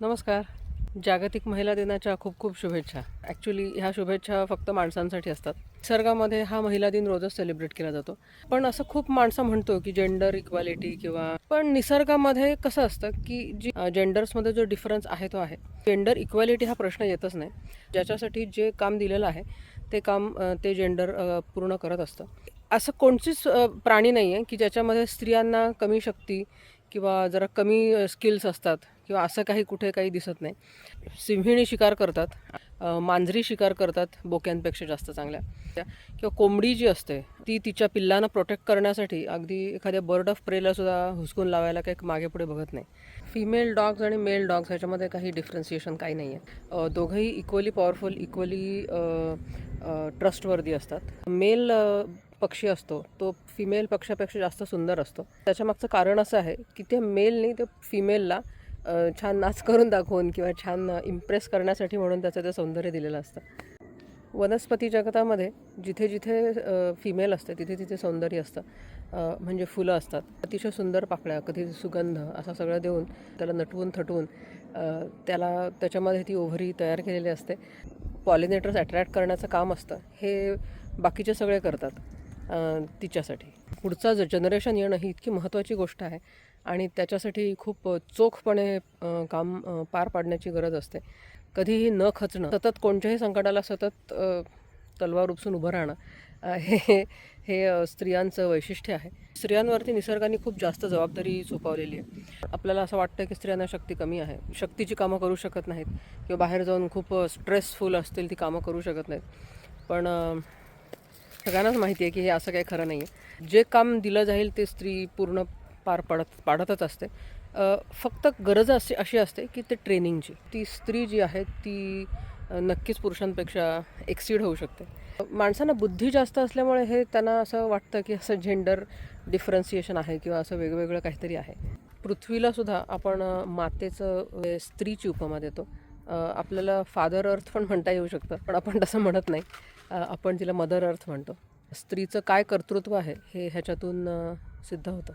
नमस्कार. जागतिक महिला दिनाच्या खूप खूप शुभेच्छा. ॲक्च्युली ह्या शुभेच्छा फक्त माणसांसाठी असतात. निसर्गामध्ये हा महिला दिन रोजच सेलिब्रेट केला जातो. पण असं खूप माणसं म्हणतो की जेंडर इक्वालिटी किंवा पण निसर्गामध्ये कसं असतं की जी जेंडर्समध्ये जो डिफरन्स आहे तो आहे. जेंडर इक्वॅलिटी हा प्रश्न येतच नाही. ज्याच्यासाठी जे काम दिलेलं आहे ते काम ते जेंडर पूर्ण करत असतं. असं कोणतीच प्राणी नाही आहे की ज्याच्यामध्ये स्त्रियांना कमी शक्ती किंवा जरा कमी स्किल्स असतात. किंवा असं काही कुठे काही दिसत नाही. सिंहिणी शिकार करतात मांजरी शिकार करतात बोक्यांपेक्षा जास्त चांगल्या. त्या- किंवा कोंबडी जी असते ती तिच्या पिल्लांना प्रोटेक्ट करण्यासाठी अगदी एखाद्या बर्ड ऑफ प्रेला सुद्धा हुसकून लावायला काही मागे पुढे बघत नाही. फिमेल डॉग्स आणि मेल डॉग्स ह्याच्यामध्ये काही डिफरन्सिएशन काही नाही आहे दोघंही इक्वली पॉवरफुल इक्वली ट्रस्टवर्दी असतात. मेल पक्षी असतो तो फिमेल पक्षापेक्षा जास्त सुंदर असतो. त्याच्यामागचं कारण असं आहे की त्या मेलने त्या फिमेलला छान नाच करून दाखवून किंवा छान इम्प्रेस करण्यासाठी म्हणून त्याचं ते सौंदर्य दिलेलं असतं. वनस्पती जगतामध्ये जिथे जिथे फिमेल असते तिथे तिथे सौंदर्य असतं. म्हणजे फुलं असतात. अतिशय सुंदर पाकळ्या कधी सुगंध असा सगळं देऊन त्याला नटवून थटवून त्याला त्याच्यामध्ये ती ओव्हरी तयार केलेली असते. पॉलिनेटर्स अट्रॅक्ट करण्याचं काम असतं. हे बाकीचे सगळे करतात तिच्यासाठी. पुढचं जनरेशन येणं ही इतकी महत्त्वाची गोष्ट आहे. आणि त्याच्यासाठी खूप चोखपणे काम पार पाडण्याची गरज असते. कधीही न खचणं सतत कोणत्याही संकटाला सतत तलवार उपसून उभं राहणं हे हे स्त्रियांचं वैशिष्ट्य आहे. स्त्रियांवरती निसर्गाने खूप जास्त जबाबदारी सोपवलेली आहे. आपल्याला असं वाटतं की स्त्रियांना शक्ती कमी आहे. शक्तीची कामं करू शकत नाहीत किंवा बाहेर जाऊन खूप स्ट्रेसफुल असतील ती कामं करू शकत नाहीत. पण सगळ्यांनाच माहिती आहे की हे असं काही खरं नाही आहे जे काम दिलं जाईल ते स्त्री पूर्ण पार पाडत पाडतच असते. फक्त गरज अशी अशी असते की ते ट्रेनिंगची ती स्त्री जी आहे ती नक्कीच पुरुषांपेक्षा एक्सीड होऊ शकते. माणसांना बुद्धी जास्त असल्यामुळे हे त्यांना असं वाटतं की असं जेंडर डिफरन्सिएशन आहे किंवा असं वेगवेगळं काहीतरी आहे. पृथ्वीला सुद्धा आपण मातेचं स्त्रीची उपमा देतो. आपल्याला फादर अर्थ पण म्हणता येऊ शकतं पण आपण तसं म्हणत नाही. आपण तिला मदर अर्थ म्हणतो. स्त्रीचं काय कर्तृत्व आहे हे ह्याच्यातून सिद्ध होतं.